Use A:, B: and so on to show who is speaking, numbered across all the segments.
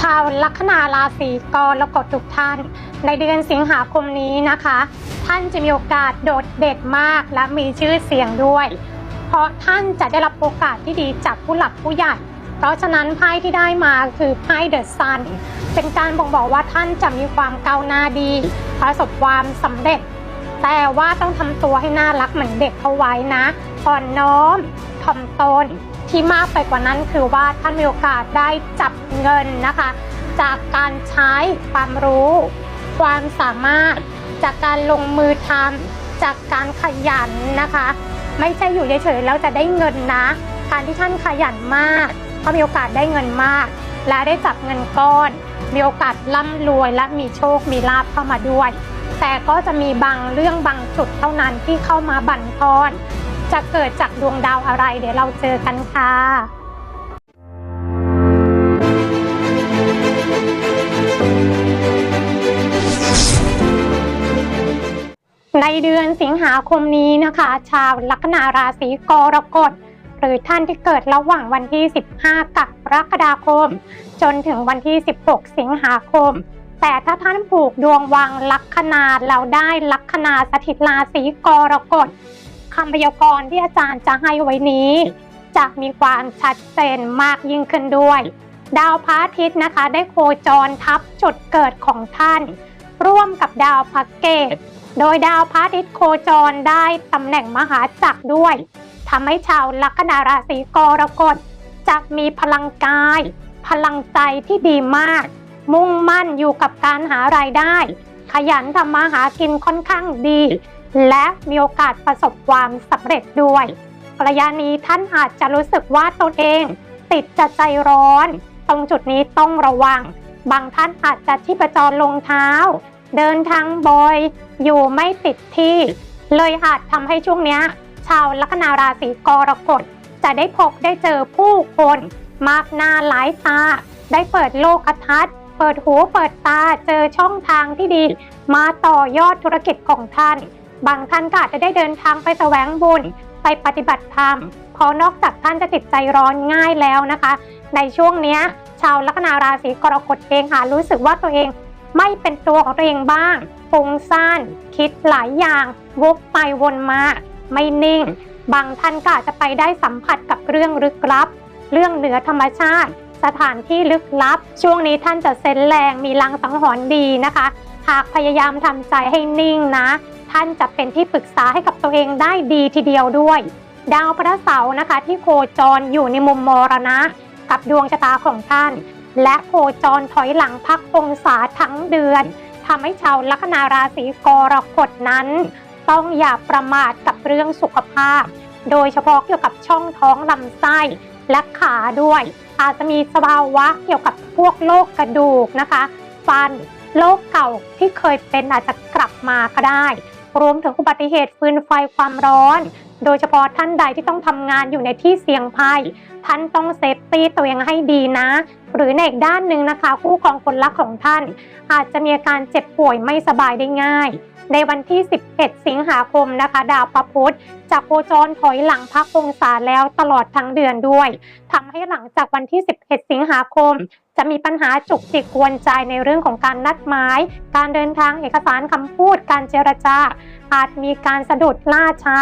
A: ชาวลัคนาราศีกรกฎทุกท่าน ในเดือนสิงหาคมนี้นะคะ ท่านจะมีโอกาสโดดเด่นมากและมีชื่อเสียงด้วย เพราะท่านจะได้รับโอกาสที่ดีจากผู้หลักผู้ใหญ่ เพราะฉะนั้นไพ่ที่ได้มาคือไพ่เดอะซันเป็นการบ่งบอกว่าท่านจะมีความก้าวหน้าดี ประสบความสำเร็จ แต่ว่าต้องทำตัวให้น่ารักเหมือนเด็กเขาไว้นะอ่อนน้อมถ่อมตน ที่มากไปกว่านั้นคือว่าท่านมีโอกาสได้จับเงินนะคะ จากการใช้ความรู้ ความสามารถ จากการลงมือทำจากการขยันนะคะ ไม่ใช่อยู่เฉยๆแล้วจะได้เงินนะการที่ท่านขยันมากก็มีโอกาสได้เงินมาก และได้จับเงินก้อน มีโอกาสร่ำรวยและมีโชคมีลาภเข้ามาด้วย แต่ก็จะมีบางเรื่องบางจุดเท่านั้นที่เข้ามาบั่นทอน จะเกิดจากดวงดาวอะไร เดี๋ยวเราเจอกันค่ะในเดือนสิงหาคมนี้นะคะ ชาวลัคนาราศีกรกฎหรือท่านที่เกิดระหว่างวันที่ 15 กรกฎาคม จนถึงวันที่ 16 สิงหาคม แต่ถ้าท่านผูกดวงวางลัคนาแล้วได้ลัคนาสถิตราศีกรกฎ คำพยากรณ์ที่อาจารย์จะให้ไว้นี้ จะมีความชัดเจนมากยิ่งขึ้นด้วย ดาวพระอาทิตย์นะคะ ได้โคจรทับจุดเกิดของท่าน ร่วมกับดาวพระเกตโดยดาวพระอาทิตย์โคจรได้ตำแหน่งมหาจักรด้วยทำให้ชาวลัคนาราศีกรกฎจะมีพลังกาย พลังใจที่ดีมาก มุ่งมั่นอยู่กับการหารายได้ ขยันทำมาหากินค่อนข้างดี และมีโอกาสประสบความสำเร็จด้วย ระยะนี้ท่านอาจจะรู้สึกว่าตนเอง ติดจะใจร้อน ตรงจุดนี้ต้องระวัง บางท่านอาจจะที่ประจรลงเท้า เดินทางบ่อยอยู่ไม่ติดที่ เลยอาจทำให้ช่วงนี้ชาวลัคนาราศีกรกฎจะได้พบได้เจอผู้คน มากหน้าหลายตา ได้เปิดโลกทัศน์ เปิดหูเปิดตาเจอช่องทางที่ดี มาต่อยอดธุรกิจของท่าน บางท่านก็อาจจะได้เดินทางไปแสวงบุญไปปฏิบัติธรรมเพราะนอกจากท่านจะติดใจร้อนง่ายแล้วนะคะ ในช่วงเนี้ยชาวลัคนาราศีกรกฎเองค่ะรู้สึกว่าตัวเองไม่เป็นตัวของตัวเองบ้างฟุ้งซ่านคิดหลายอย่าง วกไปวนมา ไม่นิ่ง บางท่านก็อาจจะไปได้สัมผัสกับเรื่องลึกลับ เรื่องเหนือธรรมชาติ สถานที่ลึกลับ ช่วงนี้ท่านจะเซนส์แรงมีลังสังหรณ์ดีนะคะากพยายามทำใจให้นิ่งนะ ท่านจะเป็นที่ปรึกษาให้กับตัวเองได้ดีทีเดียวด้วย ดาวพระเสาร์นะคะที่โคจรอยู่ในมุมมรณะ กับดวงชะตาของท่าน และโคจรถอยหลังพักองศาทั้งเดือนทำให้ชาวลัคนาราศีกรกฎนั้น ต้องอย่าประมาทกับเรื่องสุขภาพ โดยเฉพาะเกี่ยวกับช่องท้องลำไส้และขาด้วย อาจจะมีสภาวะเกี่ยวกับพวกโรคกระดูกนะคะ ฟัน โรคเก่าที่เคยเป็นอาจจะกลับมาก็ได้ รวมถึงอุบัติเหตุฟืนไฟความร้อน โดยเฉพาะท่านใดที่ต้องทำงานอยู่ในที่เสี่ยงภัย ท่านต้องเซฟตี้ตัวเองให้ดีนะ หรือในอีกด้านหนึ่งนะคะ คู่ครองคนรักของท่าน อาจจะมีอาการเจ็บป่วยไม่สบายได้ง่าย ในวันที่11สิงหาคมนะคะ ดาวพระพุธจะโคจรถอยหลังพักองศาแล้วตลอดทั้งเดือนด้วยทำให้หลังจากวันที่ 11 สิงหาคม จะมีปัญหาจุกจิกกวนใจในเรื่องของการนัดหมาย การเดินทางเอกสารคำพูด การเจรจา อาจมีการสะดุดล่าช้า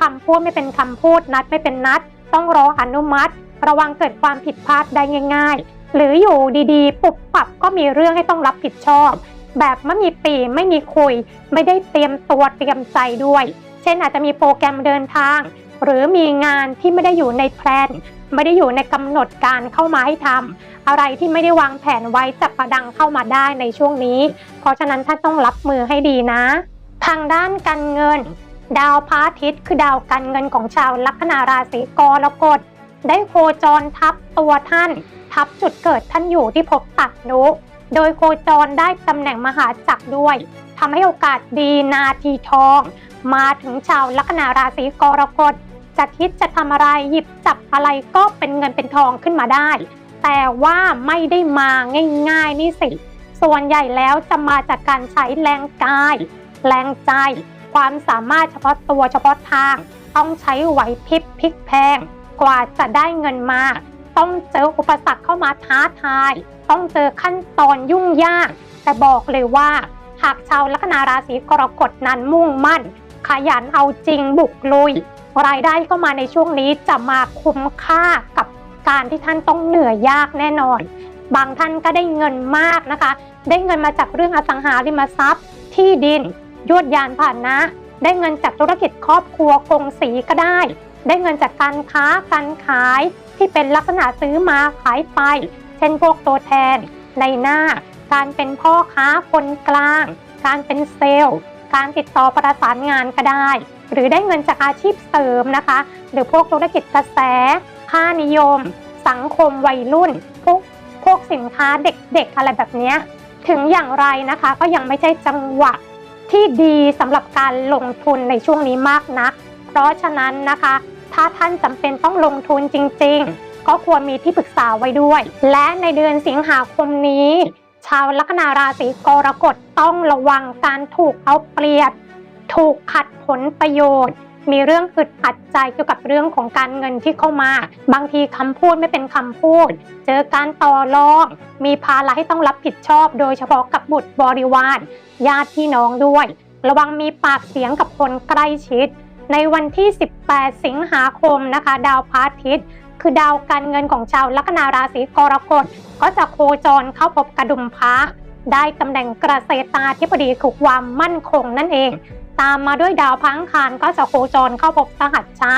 A: คำพูดไม่เป็นคำพูดนัดไม่เป็นนัด ต้องรออนุมัติ ระวังเกิดความผิดพลาดได้ง่าย ๆ หรืออยู่ดีๆ ปุบปับก็มีเรื่องให้ต้องรับผิดชอบ แบบไม่มีปีไม่มีคุย ไม่ได้เตรียมตัวเตรียมใจด้วย เช่นอาจจะมีโปรแกรมเดินทาง หรือมีงานที่ไม่ได้อยู่ในแพลนไม่ได้อยู่ในกำหนดการเข้ามาให้ทำอะไรที่ไม่ได้วางแผนไว้จะประดังเข้ามาได้ในช่วงนี้ เพราะฉะนั้นท่านต้องรับมือให้ดีนะ ทางด้านการเงิน ดาวพระอาทิตย์คือดาวการเงินของชาวลัคนาราศีกรกฎได้โคจรทับตัวท่าน ทับจุดเกิดท่านอยู่ที่ภพตัดนุ โดยโคจรได้ตำแหน่งมหาจักรด้วยทำให้โอกาสดีนาทีทอง มาถึงชาวลัคนาราศีกรกฎจะคิดจะทำอะไรหยิบจับอะไรก็เป็นเงินเป็นทองขึ้นมาได้ แต่ว่าไม่ได้มาง่ายๆนี่สิ ส่วนใหญ่แล้วจะมาจากการใช้แรงกาย แรงใจ ความสามารถเฉพาะตัวเฉพาะทาง ต้องใช้ไหวพริบพลิกแพง กว่าจะได้เงินมา ต้องเจออุปสรรคเข้ามาท้าทาย ต้องเจอขั้นตอนยุ่งยาก แต่บอกเลยว่า หากชาวลัคนาราศีกรกฎนั้นมุ่งมั่น ขยันเอาจริงบุกลุย รายได้เข้ามาในช่วงนี้จะมาคุ้มค่ากับการที่ท่านต้องเหนื่อยยากแน่นอน บางท่านก็ได้เงินมากนะคะ ได้เงินมาจากเรื่องอสังหาริมทรัพย์ ที่ดินยวดยานผ่านนะ ได้เงินจากธุรกิจครอบครัวคงสีก็ได้ ได้เงินจากการค้าการขายที่เป็นลักษณะซื้อมาขายไป เช่นพวกตัวแทน ในหน้า การเป็นพ่อค้าคนกลาง การเป็นเซลล์ การติดต่อประสานงานก็ได้ หรือได้เงินจากอาชีพเสริมนะคะ หรือพวกธุรกิจกระแส ค่านิยม สังคมวัยรุ่น พวกพวกสินค้าเด็กๆอะไรแบบนี้ ถึงอย่างไรนะคะก็ยังไม่ใช่จังหวะที่ดีสำหรับการลงทุนในช่วงนี้มากนัก เพราะฉะนั้นนะคะ ถ้าท่านจำเป็นต้องลงทุนจริง ๆ ก็ควรมีที่ปรึกษาไว้ด้วย และในเดือนสิงหาคมนี้ ชาวลัคนาราศีกรกฎต้องระวังการถูกเอาเปรียบ ถูกขัดผลประโยชน์มีเรื่องอึดอัดใจเกี่ยวกับเรื่องของการเงินที่เข้ามา บางทีคำพูดไม่เป็นคำพูด เจอการต่อรอง มีภาระให้ต้องรับผิดชอบ โดยเฉพาะกับบุตรบริวารญาติพี่น้องด้วย ระวังมีปากเสียงกับคนใกล้ชิด ในวันที่ 18 สิงหาคมนะคะ ดาวพระอาทิตย์คือดาวการเงินของชาวลัคนาราศีกรกฎก็จะโคจรเข้าพบกระดุมพระได้ตำแหน่งเกษตราธิบดีคือความมั่นคงนั่นเอง ตามมาด้วยดาวพังคารก็จะโคจรเข้าพบสหัชชะ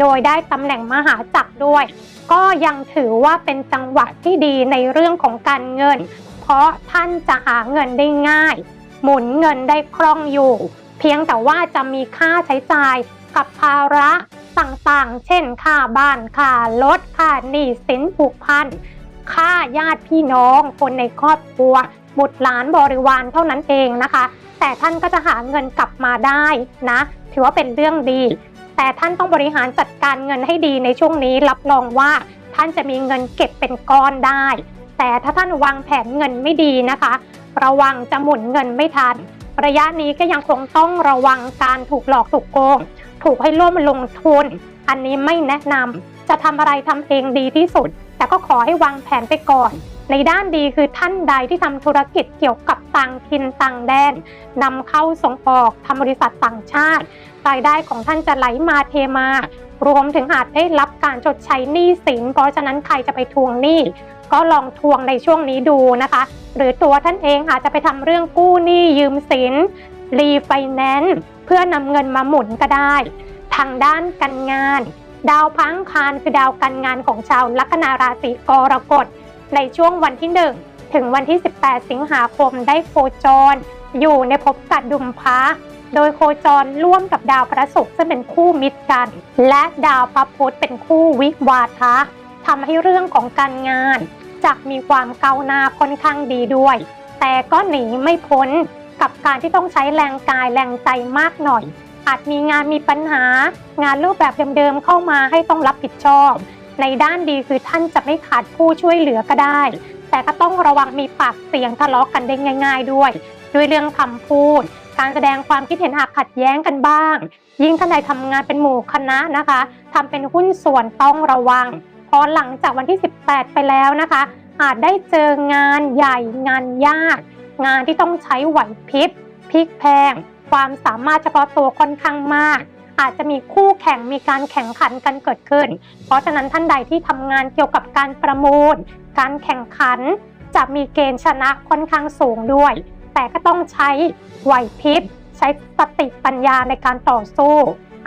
A: โดยได้ตำแหน่งมหาจักรด้วย ก็ยังถือว่าเป็นจังหวะที่ดีในเรื่องของการเงิน เพราะท่านจะหาเงินได้ง่าย หมุนเงินได้คล่องอยู่ พียงแต่ว่าจะมีค่าใช้จ่ายกับภาระต่างๆ เช่น ค่าบ้านค่ารถค่าหนี้สินผูกพันค่าญาติพี่น้อง คนในครอบครัว บุตรหลานบริวารเท่านั้นเองนะคะ แต่ท่านก็จะหาเงินกลับมาได้นะ ถือว่าเป็นเรื่องดี แต่ท่านต้องบริหารจัดการเงินให้ดีในช่วงนี้รับรองว่าท่านจะมีเงินเก็บเป็นก้อนได้ แต่ถ้าท่านวางแผนเงินไม่ดีนะคะ ระวังจะหมุนเงินไม่ทัน ระยะนี้ก็ยังคงต้องระวังการถูกหลอกถูกโกง ถูกให้ร่วมลงทุน อันนี้ไม่แนะนำจะทำอะไรทำเองดีที่สุด แต่ก็ขอให้วางแผนไปก่อน ในด้านดีคือท่านใดที่ทำธุรกิจเกี่ยวกับต่างถิ่นต่างแดนนำเข้าส่งออกทำบริษัทต่างชาติรายได้ของท่านจะไหลมาเทมารวมถึงอาจได้รับการชดใช้หนี้สิน เพราะฉะนั้นใครจะไปทวงหนี้ ก็ลองทวงในช่วงนี้ดูนะคะ หรือตัวท่านเองอาจจะไปทำเรื่องกู้หนี้ยืมสินรีไฟแนนซ์เพื่อนำเงินมาหมุนก็ได้ ทางด้านการงาน ดาวพังคารคือดาวการงานของชาวลัคนาราศีกรกฎในช่วงวันที่ 1 ถึงวันที่ 18 สิงหาคมได้โคจร อยู่ในภพกัดดุมพระโดยโคจรร่วมกับดาวพระศุกร์ซึ่งเป็นคู่มิตรกัน และดาวพระพุธเป็นคู่วิวาทะ ทำให้เรื่องของการงานจะมีความก้าวหน้าค่อนข้างดีด้วย แต่ก็หนีไม่พ้นกับการที่ต้องใช้แรงกายแรงใจมากหน่อย อาจมีงานมีปัญหา งานรูปแบบเดิมๆเข้ามาให้ต้องรับผิดชอบ ในด้านดีคือท่านจะไม่ขาดผู้ช่วยเหลือก็ได้ แต่ก็ต้องระวังมีปากเสียงทะเลาะกันได้ง่าย ๆ ด้วย ด้วยเรื่องคำพูด การแสดงความคิดเห็นอาจขัดแย้งกันบ้าง ยิ่งท่านใดทำงานเป็นหมู่คณะนะคะทำเป็นหุ้นส่วนต้องระวัง อหลังจากวันที่ 18 ไปแล้วนะคะ อาจได้เจองานใหญ่งานยาก งานที่ต้องใช้ไหวพริบพลิกแพง ความสามารถเฉพาะตัวค่อนข้างมากอาจจะมีคู่แข่งมีการแข่งขันกันเกิดขึ้น เพราะฉะนั้นท่านใดที่ทำงานเกี่ยวกับการประมูล การแข่งขัน จะมีเกณฑ์ชนะค่อนข้างสูงด้วย แต่ก็ต้องใช้ไหวพริบ ใช้สติปัญญาในการต่อสู้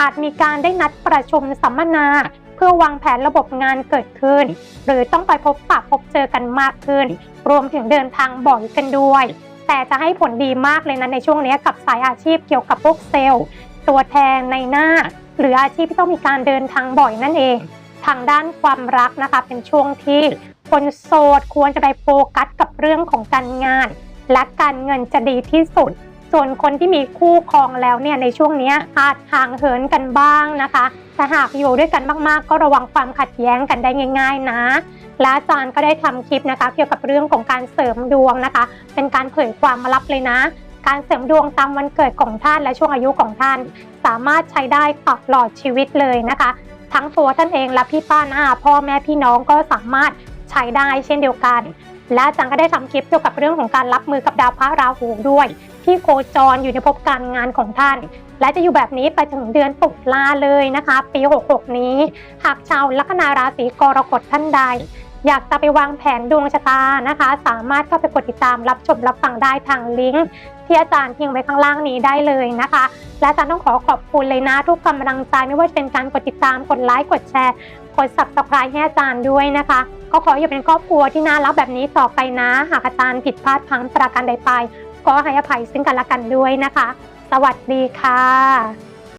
A: อาจมีการได้นัดประชุมสัมมนา เพื่อวางแผนระบบงานเกิดขึ้น หรือต้องไปพบปะพบเจอกันมากขึ้น รวมถึงเดินทางบ่อยกันด้วย แต่จะให้ผลดีมากเลยนะในช่วงนี้กับสายอาชีพเกี่ยวกับพวกเซลล์ ตัวแทนในหน้า หรืออาชีพที่ต้องมีการเดินทางบ่อยนั่นเอง ทางด้านความรักนะคะ เป็นช่วงที่คนโสดควรจะไปโฟกัสกับเรื่องของการงาน และการเงินจะดีที่สุด ส่วนคนที่มีคู่ครองแล้วเนี่ยในช่วงนี้อาจห่างเหินกันบ้างนะคะแต่หากอยู่ด้วยกันมากๆ ก็ระวังความขัดแย้งกันได้ง่าย ๆ นะ และอาจารย์ก็ได้ทำคลิปนะคะ เกี่ยวกับเรื่องของการเสริมดวงนะคะ เป็นการเผยความลับเลยนะ การเสริมดวงตามวันเกิดของท่านและช่วงอายุของท่าน สามารถใช้ได้ตลอดชีวิตเลยนะคะ ทั้งตัวท่านเองและพี่ป้าน้าพ่อแม่พี่น้องก็สามารถใช้ได้เช่นเดียวกัน และอาจารย์ก็ได้ทำคลิปเกี่ยวกับเรื่องของการรับมือกับดาวพระราหูด้วย ที่โคจรอยู่ในภพการงานของท่าน และจะอยู่แบบนี้ไปจนถึงเดือนตุลาเลยนะคะ ปี 66 นี้ หากชาวลัคนาราศีกรกฎท่านใด อยากจะไปวางแผนดวงชะตานะคะ สามารถเข้าไปกดติดตามรับชมรับฟังได้ทางลิงก์ที่อาจารย์ทิ้งไว้ข้างล่างนี้ได้เลยนะคะ และอาจารย์ต้องขอขอบคุณเลยนะ ทุกกำลังใจไม่ว่าจะเป็นการกดติดตามกดไลค์กดแชร์กด subscribe ให้อาจารย์ด้วยนะคะ ก็ขออยู่เป็นครอบครัวที่น่ารักแบบนี้ต่อไปนะ หากอาจารย์ผิดพลาดพังประการใดไป ขอให้อภัยซึ่งกันและกันด้วยนะคะ สวัสดีค่ะ